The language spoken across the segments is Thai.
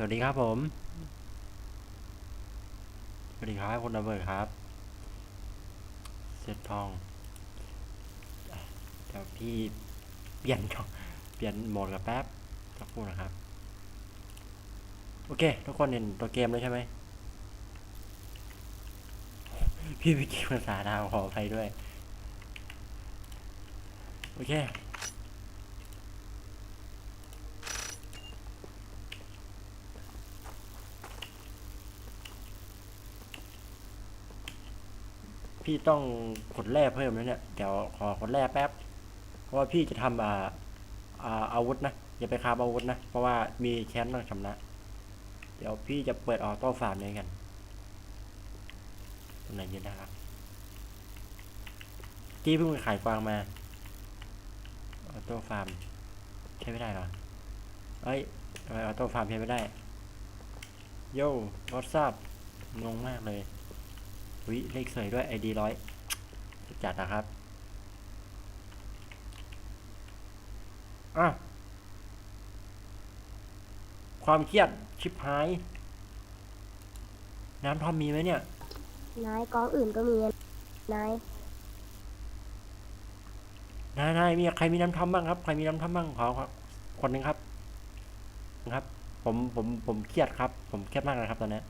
สวัสดีครับผม สวัสดีครับคุณระเบิดครับเซตทองเดี๋ยวพี่เปลี่ยนเปลี่ยนโหมดกับแป๊บสักครู่นะครับ โอเค ทุกคนเห็นตัวเกมแล้วใช่ไหม พี่วิกิภาษาดาวขออภัยด้วย โอเค พี่ต้องกดแร่เพิ่มแล้วเนี่ย เดี๋ยวขอกดแร่แป๊บ เพราะว่าพี่จะทำอ่าอ่าอาวุธนะ อย่าไปคาบอาวุธนะ เพราะว่ามีแค้นต้องชำระ เดี๋ยวพี่จะเปิดออโต้ฟาร์มนี้กันตรงไหนยืนได้ครับที่เพิ่งไปขายฟางมาออโต้ฟาร์มใช้ไม่ได้เหรอ เอ้ยทำไมออโต้ฟาร์มใช้ไม่ได้ โย่รถซับงงมากเลย วิเลขสวยด้วยไอดีร้อยจัดนะครับอะความเครียดชิบหาย น้ำท่อมมีไหมเนี่ย นายกองอื่นก็มีนายนายนายมีใครมีน้ำท่อมบ้างครับ ใครมีน้ำท่อมบ้างขอขอคนหนึ่งครับ ครับ ผมผมผมเครียดครับ ผมเครียดมากเลยครับตอนนี้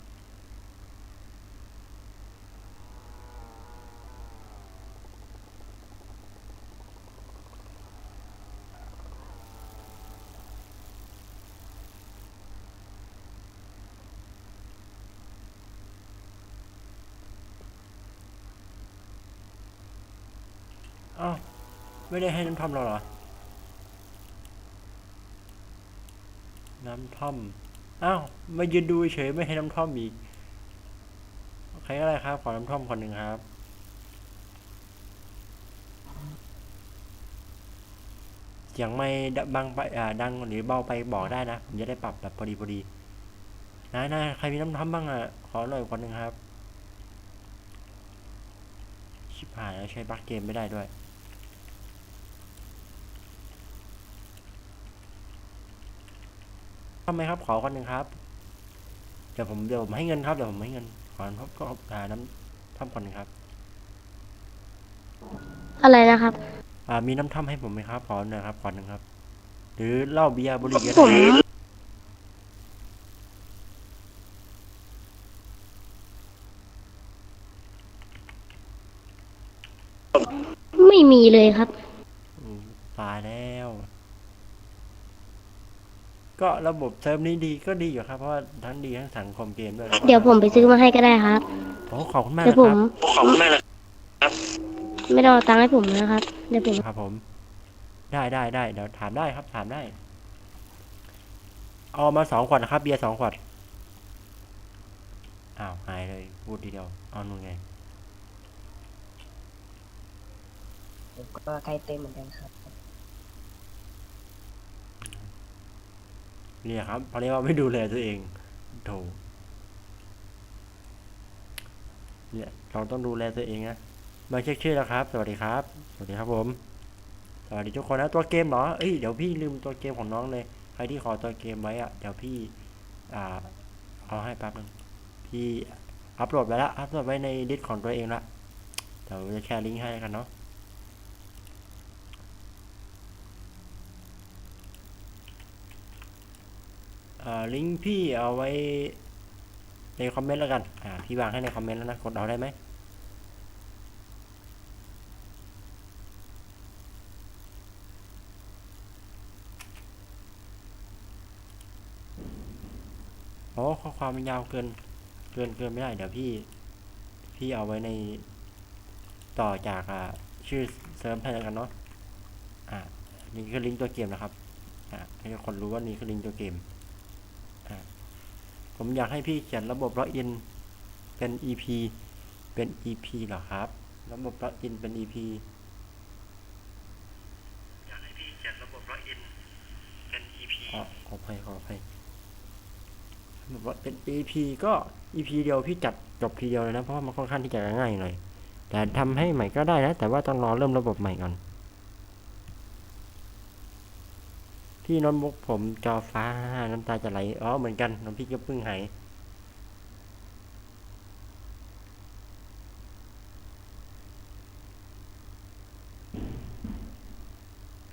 ไม่ได้ให้น้ำท่อมเราเหรอ น้ำท่อม อ้าว มายืนดูเฉยไม่ให้น้ำท่อมอีกใครก็ได้ครับ ขอน้ำท่อมคนหนึ่งครับ เสียงไม่ดบังไปอ่าดังหรือเบาไปบอกได้นะ ผมจะได้ปรับแบบพอดีพอดีนายนายใครมีน้ำท่อมบ้างอะ ขอหน่อยคนหนึ่งครับ ชิบหายแล้วใช้บักเกมไม่ได้ด้วย ทำไมครับขอคนหนึ่งครับ เดี๋ยวผมเดี๋ยวผมให้เงินครับเดี๋ยวผมให้เงินขอน้ำก็อ่าน้ำท่อมคนหนึ่งครับ อะไรนะครับ อ่ามีน้ำท่อมให้ผมไหมครับขอหน่อยครับขอหนึ่งครับ หรือเหล้าเบียร์บุหรี่ก็ผได้มไม่มีเลยครับ อืมตายแล้ว ก็ระบบเซิร์ฟนี้ดีก็ดีอยู่ครับเพราะว่าทั้งดีทั้งสังคมเกมด้วยแล้วก็เดี๋ยวผมไปซื้อมาให้ก็ได้ครับโอ้ขอบคุณมากเดี๋ยนะวคผรัมบขอบคุณมากเลยไม่ต้องเอาตังค์ให้ผมนะครับเดี๋ยวผมครับผม ได้ได้ได้เดี๋ยวถามได้ครับ ถามได้ เอามาสองขวดนะครับ เบียร์สองขวดอ้าวหายเลย พูดทีเดียวเอานู่นไง ผมก็ใกล้เต็มเหมือนกันครับ เนี่ยครับเพราะเรียกว่าไม่ดูแลตัวเองโถเนี่ยเราต้องดูแลตัวเองนะมาเช็คชื่อแล้วครับ สวัสดีครับ สวัสดีครับผม สวัสดีทุกคนนะ ตัวเกมเหรอ เอ้ย เดี๋ยวพี่ลืมตัวเกมของน้องเลย ใครที่ขอตัวเกมไว้อะเดี๋ยวพี่ อ่า เอาให้แป๊บนึง พี่อัปโหลดไว้แล้วอัปโหลดไว้ในดิสของตัวเองละ เดี๋ยวจะแชร์ลิงก์ให้กันเนาะ ลิงก์พี่เอาไว้ในคอมเมนต์แล้วกัน อ่า พี่วางให้ในคอมเมนต์แล้วนะ กดเอาได้ไหม โอ้ข้อความมันยาวเกิน เกินเกินไม่ได้ เดี๋ยวพี่ พี่เอาไว้ในต่อจากอ่าชื่อเซิร์ฟให้แล้วกันเนาะ อ่า นี่คือลิงก์ตัวเกมนะครับ อ่าให้คนรู้ว่านี่คือลิงก์ตัวเกม ผมอยากให้พี่เขียนระบบล็อกอินเป็น EP เป็น EP เหรอครับ ระบบล็อกอินเป็น EP อยากให้พี่เขียนระบบล็อกอินเป็น EP อ๋อขออภัยขออภัยระบบว่าเป็น EP ก็ EP เดียวพี่จัดจบทีเดียวเลยนะ เพราะว่ามันค่อนข้างที่จะง่ายหน่อย แต่ทำให้ใหม่ก็ได้นะ แต่ว่าต้องรอเริ่มระบบใหม่ก่อน พที่น้ตบุ๊กผมจอฟ้าน้ำตาจะไหล อ๋อ เหมือนกัน น้องพี่ก็เพิ่งหาย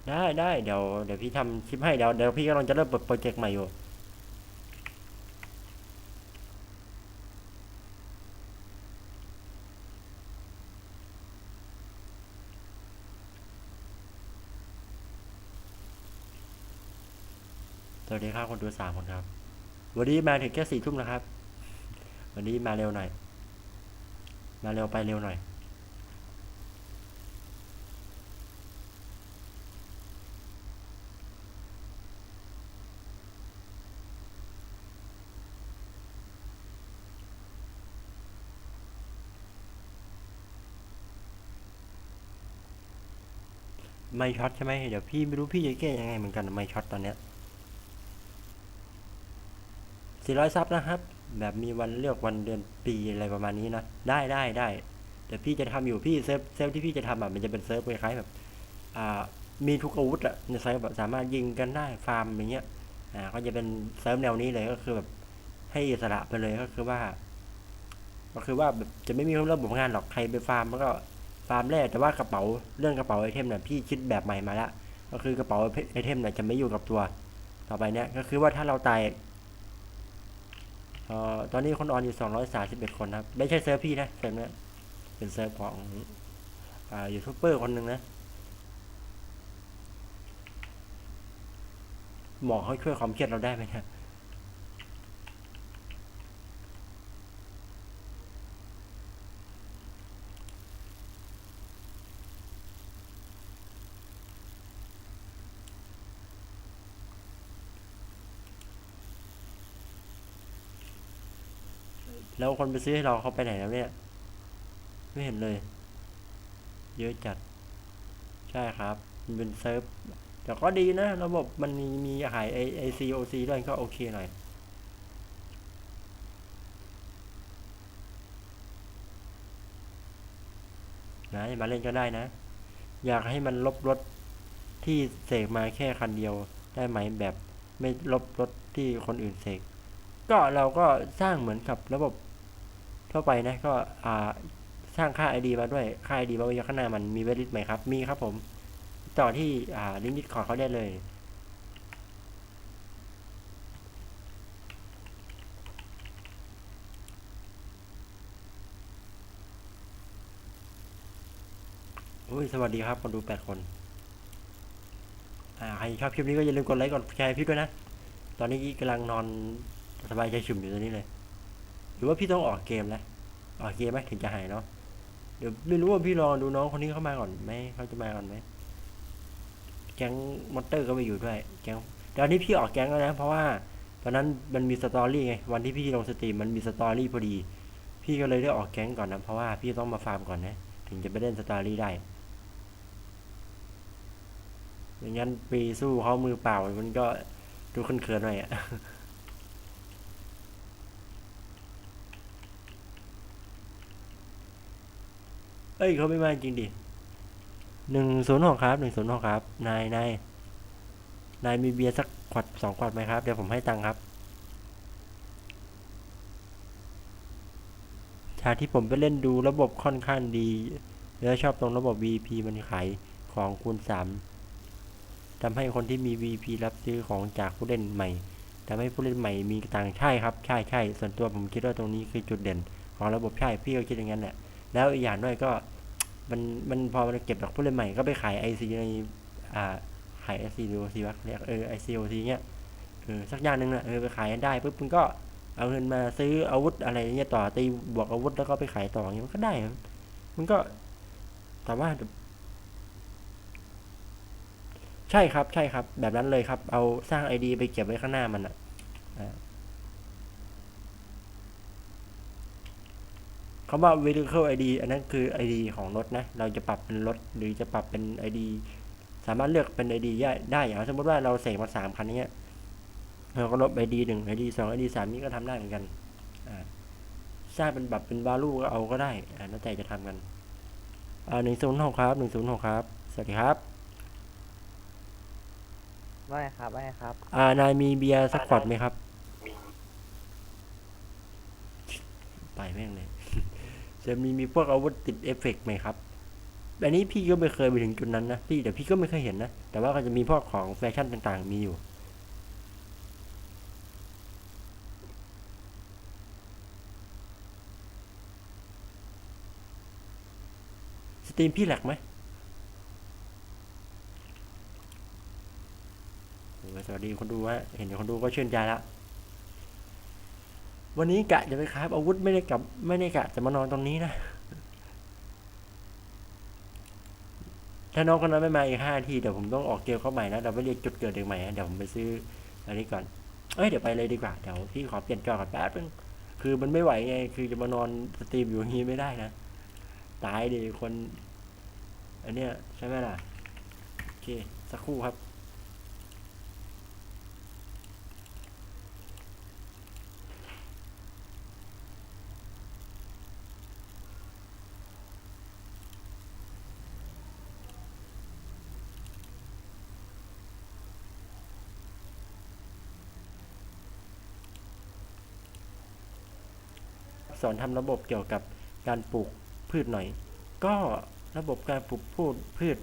ได้ได้เดี๋ยวเดี๋ยวพี่ทำคลิปให้เดี๋ยวเดี๋ยวพี่กำลังจะเริ่มเปิดโปรเจกต์ใหม่อยู่ ครับคนดูสามคนครับ วันนี้มาถึงแค่สี่ทุ่มนะครับ วันนี้มาเร็วหน่อย มาเร็วไปเร็วหน่อยไม่ช็อตใช่ไหมเดี๋ยวพี่ไม่รู้พี่จะแก้ยังไงเหมือนกันไม่ช็อตตอนเนี้ย สี่ร้อยซับนะครับ แบบมีวันเลือกวันเดือนปีอะไรประมาณนี้นะ ได้ได้ได้แต่พี่จะทำอยู่พี่เซิร์ฟเซิร์ฟที่พี่จะทำอะมันจะเป็นเซิร์ฟคล้ายๆแบบอ่ามีทุกอาวุธอะในเซิร์แบบสามารถยิงกันได้ฟาร์มอย่างเงี้ยอ่าก็จะเป็นเซิร์ฟแนวนี้เลยก็คือแบบให้อิสระไปเลยก็คือว่า ก็คือว่าแบบจะไม่มีระบบงานหรอกใครไปฟาร์มแล้วก็ฟาร์มแรกแต่ว่ากระเป๋าเรื่องกระเป๋าไอเทมเนี่ยพี่คิดแบบใหม่มาล้วก็คือกระเป๋าไอเทมเนี่ยจะไม่อยู่กับตัว ต่อไปเนี่ยก็คือว่าถ้าเราตาย เอ่อตอนนี้คนออนอยู่231 คนครับ ไม่ใช่เซิร์ฟพี่นะเซิร์ฟเนี่ยเป็นเซิร์ฟของอ่ายูทูบเบอร์คนหนึ่งนะหมอเขาช่วยความเครียดเราได้ไหมเนี่ย แล้วคนไปซื้อให้เราเขาไปไหนแล้วเนี่ย ไม่เห็นเลย เยอะจัด ใช่ครับมันเป็นเซิร์ฟแต่ก็ดีนะ ระบบมันมีมีขายไอไอซีโอซีด้วยก็โอเคหน่อยนะมาเล่นก็ได้นะ อยากให้มันลบรถที่เสกมาแค่คันเดียวได้ไหมแบบไม่ลบรถที่คนอื่นเสกก็เราก็สร้างเหมือนกับระบบ ทั่วไปนะก็สร้างค่า ID มาด้วยค่า ID มาไว้ข้างหน้ามันมีเวลิตไหมครับ มีครับผมต่อที่ลิงก์ดิสคอร์ดเขาได้เลยอุ้ยสวัสดีครับคนดูแปดคน อ่าใครชอบคลิปนี้ก็อย่าลืมกดไลค์กดแชร์พี่ด้วยนะ ตอนนี้กำลังนอนสบายใจชุ่มอยู่ตอนนี้เลย หรือว่าพี่ต้องออกเกมแล้วออกเกมไหมถึงจะหายเนาะเดี๋ยวไม่รู้ว่าพี่ลองดูน้องคนนี้เข้ามาก่อนไหมเขาจะมาก่อนไหมแก๊งมอนเตอร์ก็ไปอยู่ด้วยแก๊งแต่อันนี้พี่ออกแก๊งแล้วนะ เพราะว่าตอนนั้นมันมีสตอรี่ไงวันที่พี่ลงสตรีมมันมีสตอรี่พอดี พี่ก็เลยได้ออกแก๊งก่อนนะเพราะว่าพี่ต้องมาฟาร์มก่อนนะถึงจะไปเล่นสตอรี่ได้ไม่งั้นไปสู้เขามือเปล่ามันก็ดูเขินๆหน่อยอะ เอ้ยเขาไม่มาจริงดิหนึ่งศูนย์หกครับหนึ่งศูนย์หกครับ นายนายนายมีเบียร์สักขวดสองขวดไหมครับ เดี๋ยวผมให้ตังค์ครับ ชาที่ผมไปเล่นดูระบบค่อนข้างดี แล้วชอบตรงระบบ VP มันขายของคูณสามทำให้คนที่มี VP รับซื้อของจากผู้เล่นใหม่ทำให้ผู้เล่นใหม่มีตังค์ใช่ครับ ใช่ใช่ส่วนตัวผมคิดว่าตรงนี้คือจุดเด่น ของระบบใช่พี่ก็คิดอย่างนั้นแหละ แล้วอีกอย่างด้วยก็มันมันพอมันเก็บจากผู้เล่นใหม่ก็ไปขายไอซีในอ่าขายไอซีดูซีวักเรียกเออไอซีโอซีเนี้ยเออสักอย่างหนึ่งนะเออไปขายได้ปุ๊บมันก็เอาเงินมาซื้ออาวุธอะไรเงี้ยต่อตีบวกอาวุธแล้วก็ไปขายต่ออย่างเงี้ยมันก็ได้ มันก็แต่ว่า ใช่ครับใช่ครับ แบบนั้นเลยครับ เอาสร้างไอดีไปเก็บไว้ข้างหน้ามันอะอ่า คำว่า vehicle ID อันนั้นคือ ID ของรถนะ เราจะปรับเป็นรถหรือจะปรับเป็น ID สามารถเลือกเป็น ID ได้ได้อย่างสมมติว่าเราเสกมาสามคันเนี้ยเราก็ลบ ID หนึ่ง ID สอง ID สามนี้ก็ทำได้เหมือนกันอ่าสร้างเป็นแบบเป็น value ก็เอาก็ได้อ่าแล้วแต่จะทำกันอ่าหนึ่งศูนย์หกครับหนึ่งศูนย์หกครับ สวัสดีครับว่าไงครับว่าไงครับ อ่านายมีเบียร์สักขวดไหมครับ ไปแม่งเลย จะมีมีพวกอาวุธติดเอฟเฟกต์ไหมครับอันนี้พี่ก็ไม่เคยไปถึงจุดนั้นนะพี่แต่พี่ก็ไม่เคยเห็นนะ แต่ว่าก็จะมีพวกของแฟชั่นต่างๆ มีอยู่สตรีมพี่แหลกไหมสวัสดีคนดูฮะเห็นคนดูก็ชื่นใจละ วันนี้กะจะไปคราบอาวุธไม่ได้กลับไม่ได้กะจะมานอนตรงนี้นะ ถ้าน้องคนนั้นไม่มาอีกห้าทีเดี๋ยวผมต้องออกเกลเข้าใหม่นะเราไปเรียกจุดเกิดเด็กใหม่นะเดี๋ยวผมไปซื้ออันนี้ก่อน เอ้ยเดี๋ยวไปเลยดีกว่าเดี๋ยวพี่ขอเปลี่ยนจอก่อนแป๊บนึงคือมันไม่ไหวไงคือจะมานอนสตรีมอยู่อย่างนี้ไม่ได้นะตายดิคน อันเนี้ยใช่ไหมล่ะโอเคสักครู่ครับ อนทำระบบเกี่ยวกับการปลูกพืชหน่อย ก็ระบบการปลูกพืชพืช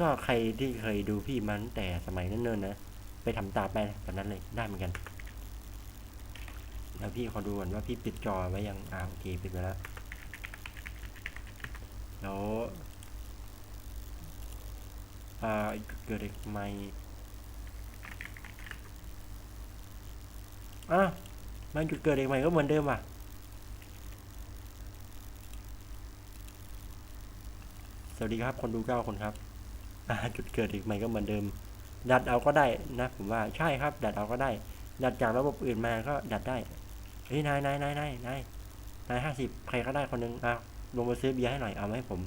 ก็ใครที่เคยดูพี่มาตั้งแต่สมัยนั้นเนิ่นๆนะไปทำตามไปแบบนั้นเลยได้เหมือนกัน แล้วพี่ขอดูก่อนว่าพี่ปิดจอไว้ยังอ่าโอเคปิดไปแล้วแล้วอ่าเกิดอะไรใหม่อะมันจุดเกิดเองใหม่ก็เหมือนเดิมอะ สวัสดีครับ คนดูเก้าคนครับอ่าจุดเกิดอีกใหม่ก็เหมือนเดิม ดัดเอาก็ได้นะผมว่าใช่ครับ ดัดเอาก็ได้ ดัดจากระบบอื่นมาก็ดัดได้เฮ้ยนายนายนายนายนายนายห้าสิบใครก็ได้คนหนึงอะลงมาซื้อเบียร์ให้หน่อยเอาไหมาให้ผม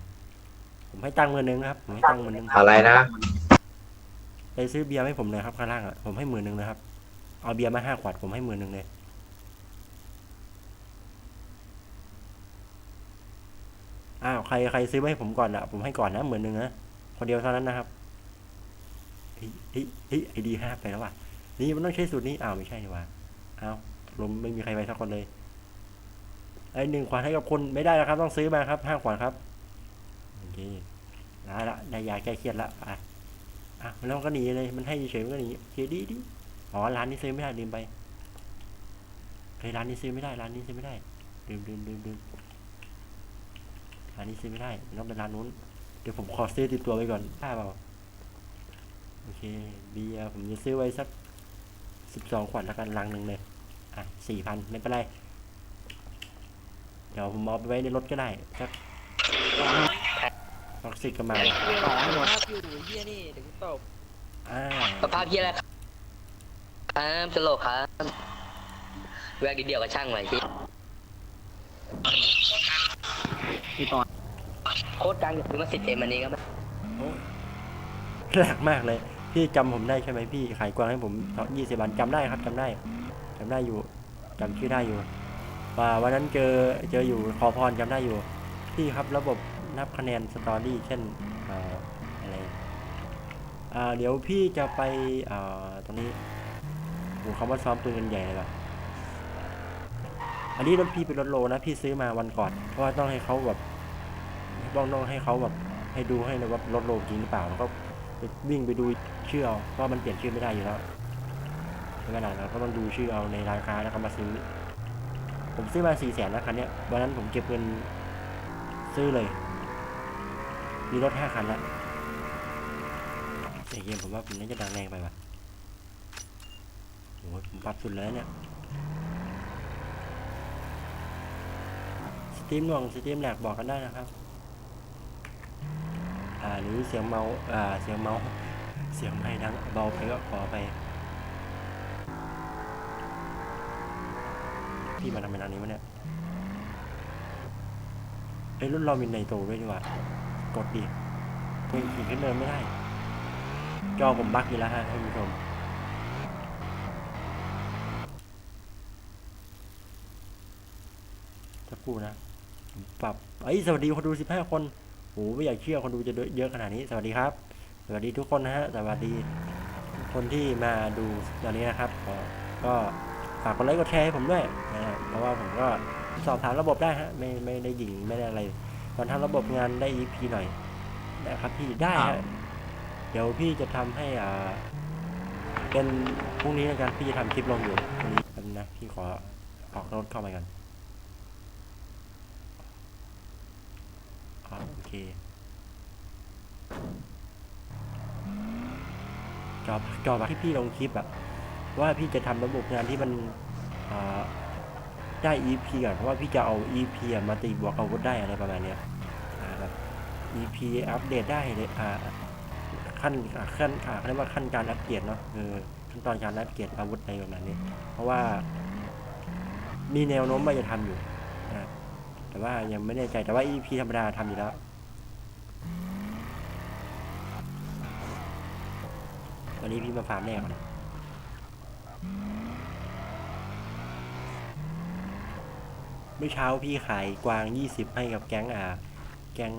ผมให้ตังค์หมื่นหนึ่งนะครับผมให้ตังค์หมื่นหนึ่งอะไรนะไปซื้อเบียร์ให้ผมเลยครับข้างล่างอะผมให้หมื่นหนึ่งนะครับเอาเบียร์มาห้าขวดผมให้หมื่นหนึ่งเลย อ้าวใครใครซื้อมาให้ผมก่อนอะผมให้ก่อนนะหมื่นหนึ่งนะคนเดียวเท่านั้นนะครับเฮ้ยเฮ้ยเฮ้ยไอดีห้าไปแล้วว่ะนี่มันต้องใช้สูตรนี้อ้าวไม่ใช่นี่หว่าอ้าวลมไม่มีใครไปสักคนเลยไอหนึ่งขวดให้กับคนไม่ได้แล้วครับ ต้องซื้อมาครับห้าขวดครับโอเคได้ละได้ยาแก้เครียดละอะอะแล้วมันก็หนีเลยมันให้เฉยมันก็หนีเคดีดีอ๋อร้านนี้ซื้อไม่ได้ลืมไปเฮ้ยร้านนี้ซื้อไม่ได้ร้านนี้ซื้อไม่ได้ลืมลืมลืมลืม ร้านนี้ซื้อไม่ได้มันต้องเป็นร้านนู้น เดี๋ยวผมขอซื้อติดตัวไว้ก่อนได้เปล่าโอเคเบียร์ผมจะซื้อไว้สักสิบสองขวดแล้วกันลังหนึ่งเลย อะสี่พันไม่เป็นไร เดี๋ยวผมเอาไปไว้ในรถก็ได้สักสักสิบกระมังต่อให้หมดอยู่เฮียนี่ถึงตบอ่าสภาพพี่อะไรครับครับตลกครับแวกนิดเดียวกับช่างหน่อยพี่ พี่ปอนโคตรดังอยู่ซื้อมาสิบเอ็มอันนี้ก็ไม่โอ้ยหลักมากเลย พี่จำผมได้ใช่ไหมพี่ขายกวางให้ผมยี่สิบวันจำได้ครับจำได้จำได้อยู่จำชื่อได้อยู่ว่าวันนั้นเจอเจออยู่ขอพรจำได้อยู่ พี่ครับระบบนับคะแนนสตอรี่เช่นอ่าอะไรอ่าเดี๋ยวพี่จะไปอ่าตรงนี้โหคำว่าซ้อมปืนกันใหญ่เลยว่ะ อันนี้รถพี่เป็นรถโลนะพี่ซื้อมาวันก่อน เพราะว่าต้องให้เขาแบบต้องต้องให้เขาแบบให้ดูให้เลยว่ารถโลจริงหรือเปล่าแล้วก็วิ่งไปดูชื่อเอาเพราะมันเปลี่ยนชื่อไม่ได้อยู่แล้วใช่ไหมล่ะเราก็ต้องดูชื่อเอาในราคาแล้วก็มาซื้อ ผมซื้อมาสี่แสนนะคันเนี้ยวันนั้นผมเก็บเงินซื้อเลย มีรถห้าคันละแต่เกมผมว่าผมน่าจะดังแรงไปว่ะโอ้ยผมปรับสุดแล้วเนี่ยสต รีมหน่วงสตรีมแหลกบอกกันได้นะครับ อ่าหรือเสียงเมาอ่าเสียงเมาเสียงไม่ดังเบาไปก็ขอไป พี่มาทำเป็นอันนี้วะเนี่ยไอ้ยรุ่นเรามีในโตด้วยดีกว่ากดดิเพิ่งขี่ขึ้นเนินไม่ได้ จอผมบั๊กอยู่แล้วฮะท่านผู้ชมจะกูนะ ปรับไอ้ยสวัสดีคนดูสิบห้าคนโหไม่อยากเชื่อคนดูจะเยอะขนาดนี้ สวัสดีครับ สวัสดีทุกคนนะฮะ สวัสดีคนที่มาดูตอนนี้นะครับ ก็ก็ฝากกดไลค์กดแชร์ให้ผมด้วยนะครับเพราะว่าผมก็สอบถามระบบได้ฮะ ไม่ไม่ได้หยิ่งไม่ได้อะไร ตอนทำระบบงานได้ EP หน่อยนะครับพี่ได้ฮะ เดี๋ยวพี่จะทำให้อ่าเป็นพรุ่งนี้นะครับพี่จะทำคลิปลงอยู่พรุ่งนี้แป๊บนึงนะพี่ขอออกรถเข้ามากันอ๋อโอเค จอบจอบที่พี่ลงคลิปอะว่าพี่จะทำระบบงานที่มันได้ EP ก่อนเพราะว่าพี่จะเอา EP มาตีบวกอาวุธได้อะไรประมาณเนี้ยแบบ EP อัปเดตได้เลยขั้นขั้นเรียกว่าขั้นการอัปเกรดเนาะเออขั้นตอนการอัปเกรดอาวุธอะไรประมาณนี้ เพราะว่า มีแนวโน้มว่าจะทำอยู่นะแต่ว่ายังไม่แน่ใจแต่ว่า EP ธรรมดาทำอยู่แล้ว วันนี้พี่มาฟาร์มแน่ก่อนเมื่อเช้าพี่ขายกวางยี่สิบให้กับแก๊งอ่า แก๊ง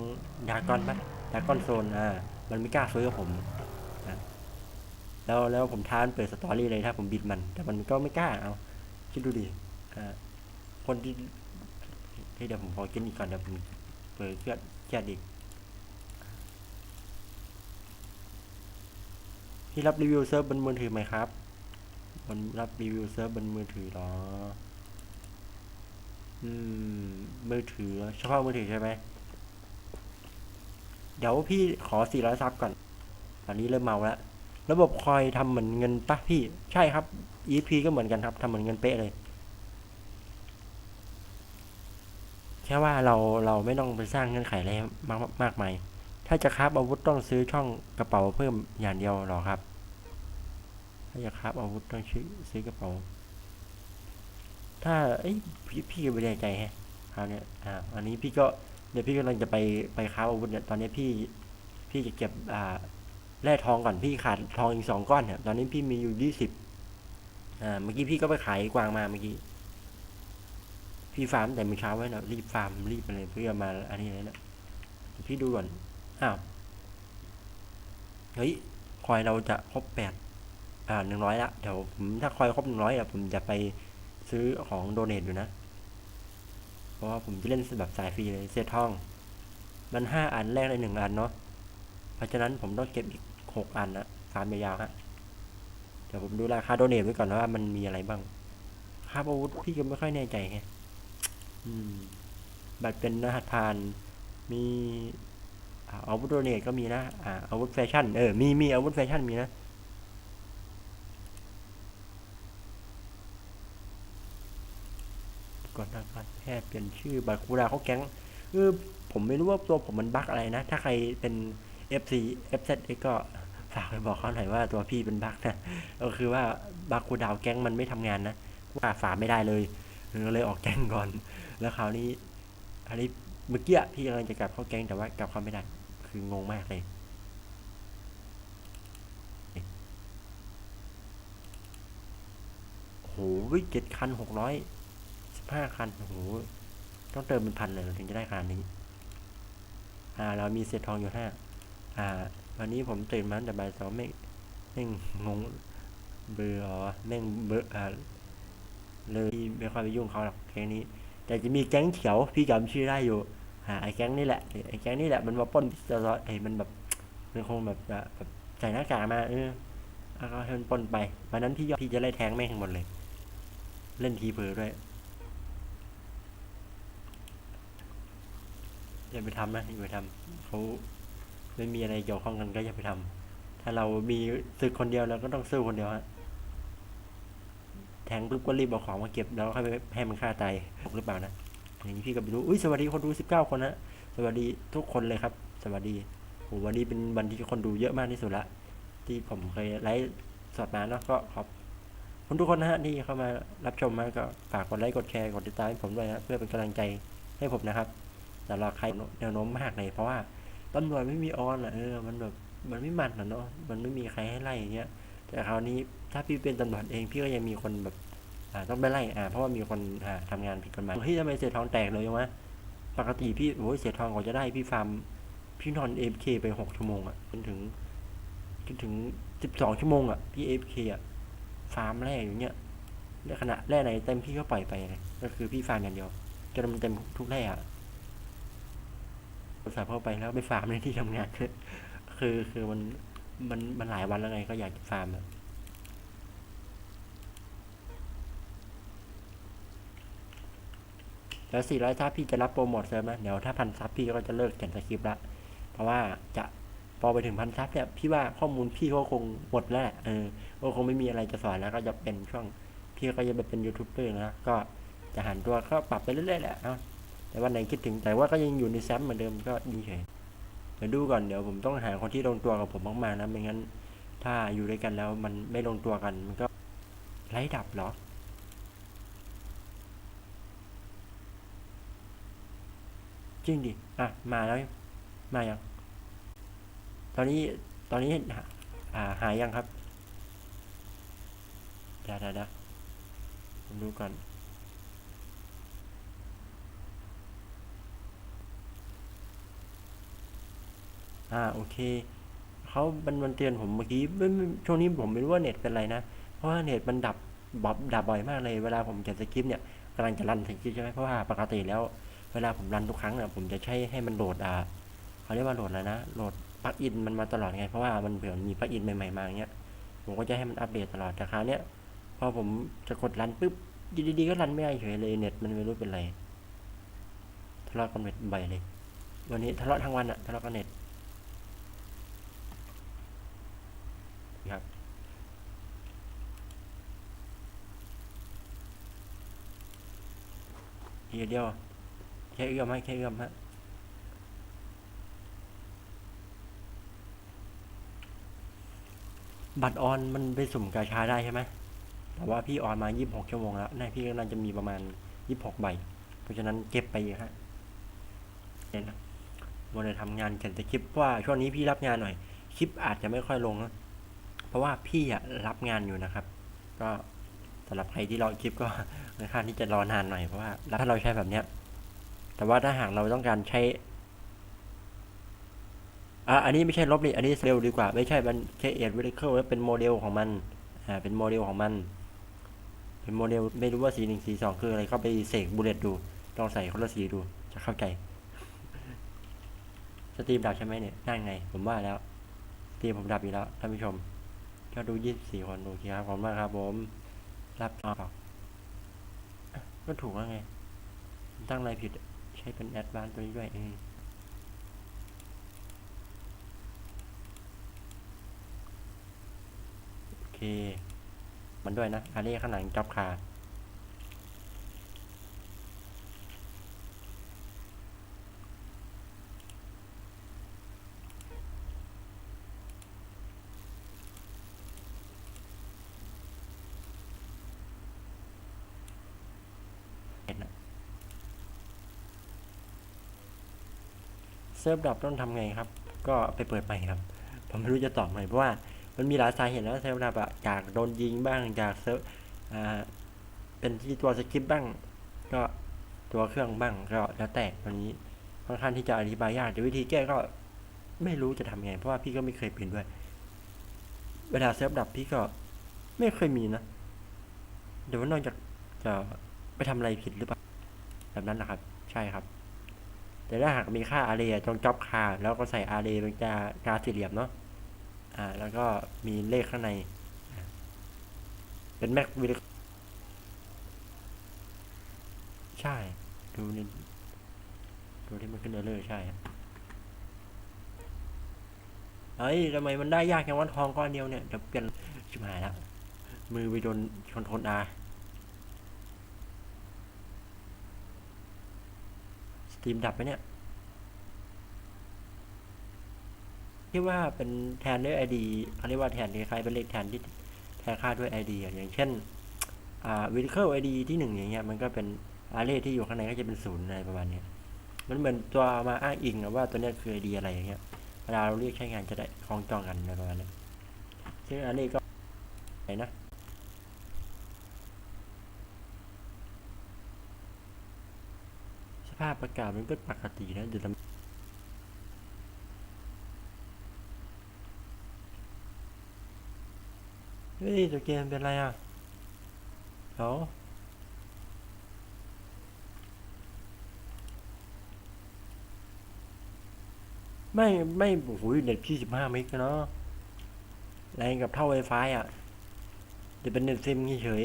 ดากอนปะดากอนโซนอ่า มันไม่กล้าซื้อผมนะแล้วแล้วผมท้ามันเปิดสตอรี่เลยถ้าผมบิดมัน แต่มันก็ไม่กล้าเอา คิดดูดิอ่าคนที่เฮ้เดี๋ยวผมขอกินอีกก่อนเดี๋ยวผมเปิดเครียดเครียดอีก พี่รับรีวิวเซิร์ฟบนมือถือไหมครับบนรับรีวิวเซิร์ฟบนมือถือเหรอ อืม มือถือเฉพาะมือถือใช่ไหม เดี๋ยวพี่ขอ 400 ซับก่อน ตอนนี้เริ่มเมาแล้ว ระบบคอยทำเหมือนเงินปะพี่ ใช่ครับ EP ก็เหมือนกันครับทำเหมือนเงินเป๊ะเลย แค่ว่าเราเราไม่ต้องไปสร้างเงื่อนไขอะไรมากมากมาย ถ้าจะคราบอาวุธต้องซื้อช่องกระเป๋าเพิ่มอย่างเดียวหรอครับ ถ้าจะคราบอาวุธต้องซื้อซื้อกระเป๋า ถ้าเอ้ยพี่พี่ไม่แน่ใจแฮะคราวเนี้ยอ่าอันนี้พี่ก็เดี๋ยวพี่กำลังจะไปไปคราบอาวุธเนี่ยตอนนี้พี่พี่จะเก็บอ่าแร่ทองก่อนพี่ขาดทองอีกสองก้อนเนี่ยตอนนี้พี่มีอยู่ยี่สิบอ่าเมื่อกี้พี่ก็ไปขายกวางมาเมื่อกี้พี่ฟาร์มแต่เมื่อเช้าไว้นะรีบฟาร์มรีบไปเลยเพื่อมาอันนี้เลยนะเดี๋ยวพี่ดูก่อน อ้าว เฮ้ย คอยเราจะครบแปดอ่าหนึ่งร้อยละ เดี๋ยวผมถ้าคอยครบหนึ่งร้อยอะผมจะไปซื้อของโดเนทอยู่นะ เพราะว่าผมจะเล่นแบบสายฟรีเลยเซตท่อง มันห้าอันแรกในหนึ่งอันเนาะ เพราะฉะนั้นผมต้องเก็บอีกหกอันนะฟาร์มยาวๆฮะ เดี๋ยวผมดูราคาโดเนทไว้ก่อนนะว่ามันมีอะไรบ้างค่าอาวุธพี่ก็ไม่ค่อยแน่ใจไงอืมบัตรเป็นรหัสผ่านมี อาวุธโดเนทก็มีนะอ่าอาวุธแฟชั่นเออมีมีอาวุธแฟชั่นมีนะก่อนทางการแพทย์เปลี่ยนชื่อบัตรคูดาวเขาแก๊งเออผมไม่รู้ว่าตัวผมมันบั๊กอะไรนะ ถ้าใครเป็น FC FZ ก็ฝากไปบอกเขาหน่อยว่าตัวพี่เป็นบั๊กนะก็คือว่าบั๊กคูดาวแก๊งมันไม่ทำงานนะว่าฝาไม่ได้เลยเลยออกแก๊งก่อน แล้วคราวนี้อันนี้เมื่อกี้พี่กำลังจะกลับเข้าแก๊งแต่ว่ากลับเข้าไม่ได้ คืองงมากเลยโหเจ็ดคันหกร้อยสิบห้าคัน โอ้โห ต้องเติมเป็นพันเลยถึงจะได้ขนาดนี้ อ่า เรามีเศษทองอยู่ห้า อ่า วันนี้ผมตื่นมาตั้งแต่บ่ายสองไม่ไม่งงง เบอร์อ๋อแม่งเบอร์อ่าเลยไม่ค่อยไปยุ่งเขาหรอกแก๊งนี้ แต่จะมีแก๊งเขียว พี่จำชื่อได้อยู่ อ่าไอ้แก๊งนี่แหละไอ้แก๊งนี่แหละมันมาป้นตอดไอ้มันแบบมันคงแบบแบบใส่หน้ากากมาเออแล้วก็ให้มันป้นไปวันนั้นพี่ยอดพี่จะไล่แทงแม่งหมดเลย เล่นทีเผลอด้วยอย่าไปทำนะอย่าไปทำเขาไม่มีอะไรเกี่ยวข้องกันก็อย่าไปทำถ้าเรามีศึกคนเดียวเราก็ต้องสู้คนเดียวฮะแทงปุ๊บก็รีบเอาของมาเก็บแล้วค่อยไปให้มันฆ่าตายถูกหรือเปล่านะ อย่างนี้พี่ก็ไปดูอุ้ยสวัสดีคนดูสิบเก้าคนนะสวัสดีทุกคนเลยครับ สวัสดีโหวันนี้เป็นวันที่คนดูเยอะมากที่สุดละที่ผมเคยไลฟ์สดมาเนาะก็ขอบคุณทุกคนนะฮะที่เข้ามารับชมมาก็ฝากกดไลค์กดแชร์กดติดตามให้ผมด้วยนะเพื่อเป็นกำลังใจให้ผมนะครับแต่เราใครแนวโน้มมากเลยเพราะว่าตำรวจไม่มีออนอะเออมันแบบมันไม่มันอะเนาะมันไม่มีใครให้ไล่อย่างเงี้ยแต่คราวนี้ถ้าพี่เป็นตำรวจเองพี่ก็ยังมีคนแบบ ต้องไปไล่อ่าเพราะว่ามีคนอ่าทำงานผิดกฎหมายเฮ้ยทำไมเสียทองแตกเลยวะปกติพี่โอ้ยเสียทองกว่าจะได้พี่ฟาร์มพี่นอนเอฟเคไปหกชั่วโมงอะจนถึงจนถึงสิบสองชั่วโมงอะพี่เอฟเคอะฟาร์มแร่อยู่เนี้ยในขณะแร่ไหนเต็มพี่ก็ปล่อยไปเลยก็คือพี่ฟาร์มอย่างเดียวจนมันเต็มทุกแร่อะอุตส่าเข้าไปแล้วไปฟาร์มในที่ทำงานคือคือมันมันมันหลายวันแล้วไงก็อยากฟาร์มอะ แล้วสี่ร้อยซับพี่จะรับโปรโมทเสริมนะเดี๋ยวถ้าพันซับพี่ก็จะเลิกเขียนสคริปต์ละเพราะว่าจะพอไปถึงพันซับเนี่ยพี่ว่าข้อมูลพี่ก็คงหมดแล้วเออก็คงไม่มีอะไรจะสอนแล้วก็จะเป็นช่วงพี่ก็จะไปเป็นยูทูบเบอร์นะก็จะหันตัวก็ปรับไปเรื่อยๆแหละเอ้าแต่วันไหนคิดถึงแต่ว่าก็ยังอยู่ในแซมเหมือนเดิมก็ดีเฉยเดี๋ยวดูก่อนเดี๋ยวผมต้องหาคนที่ลงตัวกับผมมากๆนะไม่งั้น ถ้าอยู่ด้วยกันแล้วมันไม่ลงตัวกันมันก็ไร้ดับเหรอ จริงดิ อะ มาแล้ว มายัง ตอนนี้ ตอนนี้หาอ่าหายยังครับเดี๋ยวเดี๋ยวผมดูก่อน อ่า โอเค เขามันมันเตือนผมเมื่อกี้ ช่วงนี้ผมไม่รู้ว่าเน็ตเป็นไรนะ เพราะว่าเน็ตมันดับบับดับบ่อยมากเลย เวลาผมเขียนสคริปต์เนี่ยกำลังจะรันสคริปต์ใช่ไหมเพราะว่าปกติแล้ว เวลาผมรันทุกครั้งเนี่ยผมจะใช้ให้มันโหลดอ่าเขาเรียกว่าโหลดอะไรนะโหลดปลั๊กอินมันมาตลอดไงเพราะว่ามันเผื่อมีปลั๊กอินใหม่ๆมาอย่างเงี้ยผมก็จะให้มันอัปเดตตลอดแต่คราวเนี้ยพอผมจะกดรันปุ๊บดีๆก็รันไม่ได้เฉยเลยเน็ตมันไม่รู้เป็นไรทะเลาะกันบ่อยเลย วันนี้ทะเลาะทั้งวันอะทะเลาะกันเน็ตครับทีเดียว แค่เอื้อมให้แค่เอื้อมฮะบัตรออนมันไปสุ่มกาชาได้ใช่ไหมแต่ว่าพี่ออนมา 26 ชั่วโมงแล้วในพี่ก็น่าจะมีประมาณ 26 ใบ เพราะฉะนั้นเก็บไปเยอะฮะเนี่ยนะวันนี้ทำงานเขียนแต่คลิปเพราะว่าช่วงนี้พี่รับงานหน่อย คลิปอาจจะไม่ค่อยลงนะเพราะว่าพี่อะรับงานอยู่นะครับ ก็สำหรับใครที่รอคลิปก็ค่อนข้างที่จะรอนานหน่อยเพราะว่าถ้าเราใช้แบบเนี้ย แต่ว่าถ้าหากเราต้องการใช้อะอันนี้ไม่ใช่ลบนี่อันนี้เซลล์ดีกว่า ไม่ใช่มันแค่เอ็ดวิเคิลแล้วเป็นโมเดลของมันอ่าเป็นโมเดลของมัน เป็นโมเดลไม่รู้ว่าสีหนึ่งสีสองคืออะไรก็ไปเสกบูเลตดูลองใส่คนละสีดูจะเข้าใจสตรีมดับใช่ไหมเนี่ยนั่นไง ผมว่าแล้วสตรีมผมดับอีกแล้วท่านผู้ชมก็ดูยี่สิบสี่คนโอเคครับขอบคุณมากครับ ผม รับต่อก็ถูกแล้วไง ตั้งอะไรผิด ให้เป็นแอดวานตัวนี้ด้วยเองโอเค มันด้วยนะ อันนี้ข้างหลังจับขาด ซิร์ฟดับต้องทำไงครับ ก็ไปเปิดใหม่ครับ ผมไม่รู้จะตอบไงเพราะว่ามันมีหลายสาเหตุแล้วเซิร์ฟดับอะจากโดนยิงบ้างจากเซิร์ฟอ่าเป็นที่ตัวสคริปต์บ้าง ก็ตัวเครื่องบ้างก็แล้วแต่วันนี้ค่อนข้างที่จะอธิบายยากแต่วิธีแก้ก็ไม่รู้จะทำยังไง เพราะว่าพี่ก็ไม่เคยเป็นด้วย เวลาเซิร์ฟดับพี่ก็ไม่เคยมีนะ เดี๋ยวว่านอกจากจะไปทำอะไรผิดหรือเปล่าแบบนั้นนะครับ ใช่ครับ แต่ถ้าหากมีค่าอาเรียตรงจ็อบคาแล้วก็ใส่อาเรเป็นกากาสี่เหลี่ยมเนาะอ่า แล้วก็มีเลขข้างใน เป็นแม็กวิลใช่ ดูนี่ดูที่มันขึ้นเออร์เลอร์ใช่เอ้ยทำไมมันได้ยากแค่วันทองก้อนเดียวเนี่ยเดี๋ยวเปลี่ยนชิบหายแล้วมือไปโดนชนทนอา สตรีมดับไหมเนี่ย ที่ว่าเป็นแทนด้วยไอดีเขาเรียกว่าแทนคล้ายๆเป็นเลขแทนที่แทนค่าด้วยไอดีอย่างเช่นวิดีโอไอดีที่หนึ่งอย่างเงี้ยมันก็เป็นอาเลที่อยู่ข้างในก็จะเป็นศูนย์อะไรประมาณเนี้ยมันเหมือนตัวมาอ้างอิงอะว่าตัวเนี้ยคือไอดีอะไรอย่างเงี้ยเวลาเราเรียกใช้งานจะได้คล้องจองกันอะไรประมาณเนี้ยซึ่งอันนี้ก็ไหนนะ ภาพอากาศมันก็ปกตินะเดี๋ยวเฮ้ยตัวเกมเป็นไรอะเดี๋ยวไม่ไม่โอ้โหเน็ตพี่สิบห้าเมกเนาะแรงกับเท่า Wi-Fi อะเดี๋ยวเป็นเน็ตซิมเฉย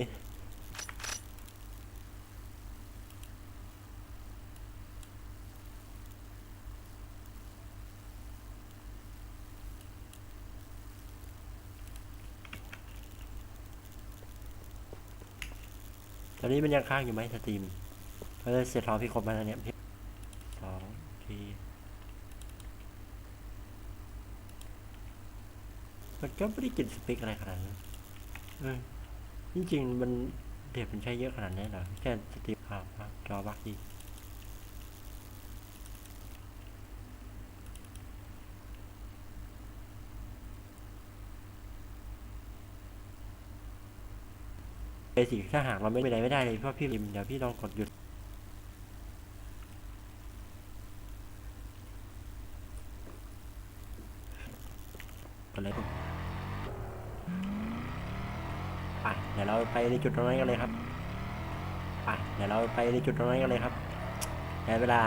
ตอนนี้มันยังค้างอยู่ไหมสตรีมเพราะเสร็จรอพี่ครบมาแล้วเนี่ยพี่สองทีมันก็ไม่ได้กินสเปคอะไรขนาดนั้นเออจริงๆมันเด็ดมันใช้เยอะขนาดนี้เหรอแค่สตรีมอ้าวอ้าวจอบักดี สิถ้าหากเราไม่ไปไหนไม่ได้เลยเพราะพี่ริมเดี๋ยวพี่ลองกดหยุดกันเลยไปเดี๋ยวเราไปในจุดตรงนั้นกันเลยครับไปเดี๋ยวเราไปในจุดตรงนั้นกันเลยครับในเวลา